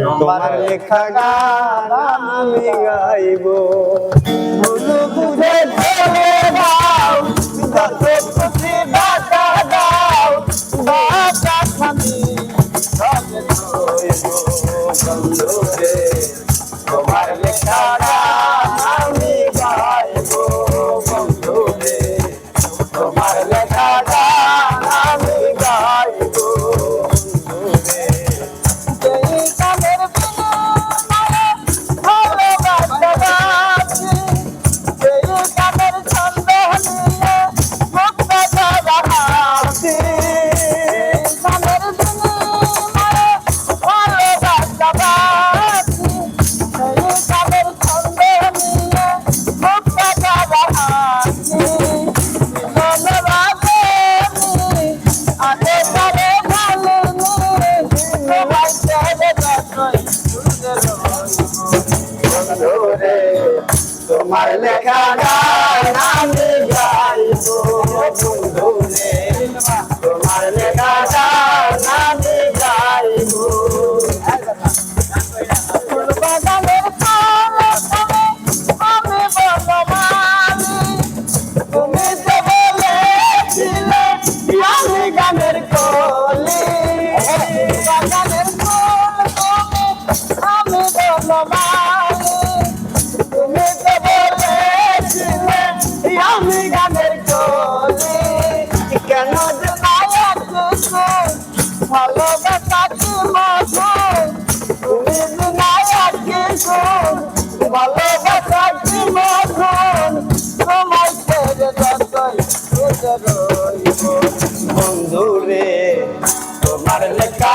তোমার লেখা গান আমি গাইব। বুঝু বুঝে ধরে দাও যত খুশি বাতা দাও বাতা খানি। সবে রইব বন্ধু রে তোমার লেখা গান তোমার লেখা গান আমি গাইব বন্ধু রে তোমার লেখা গান আমি গাইব ফুলবাগানের তুমি আমি বনমালী তুমি তো বলেছিলে আমি গানের আমি গানের কলি কেন যে নায়ক ভালোবাসা কি মধু তুমি যে নায়ক কিছু ভালোবাসা কি মধুর। তোমার ছেড়ে যতই রইব। বন্ধু রে তোমার লেখা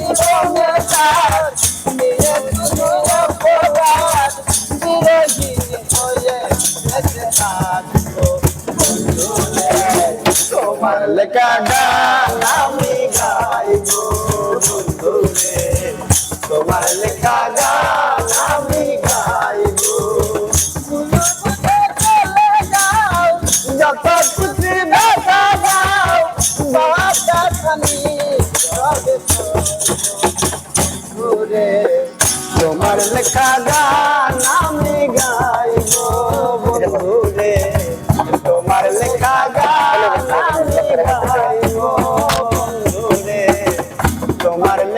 লেখা গান আমি গাইব বন্ধু তোমার লেখা গান আমি গাইব। যত খুশি দেখা যাও বাতা খানি তোমার লেখা গান Mar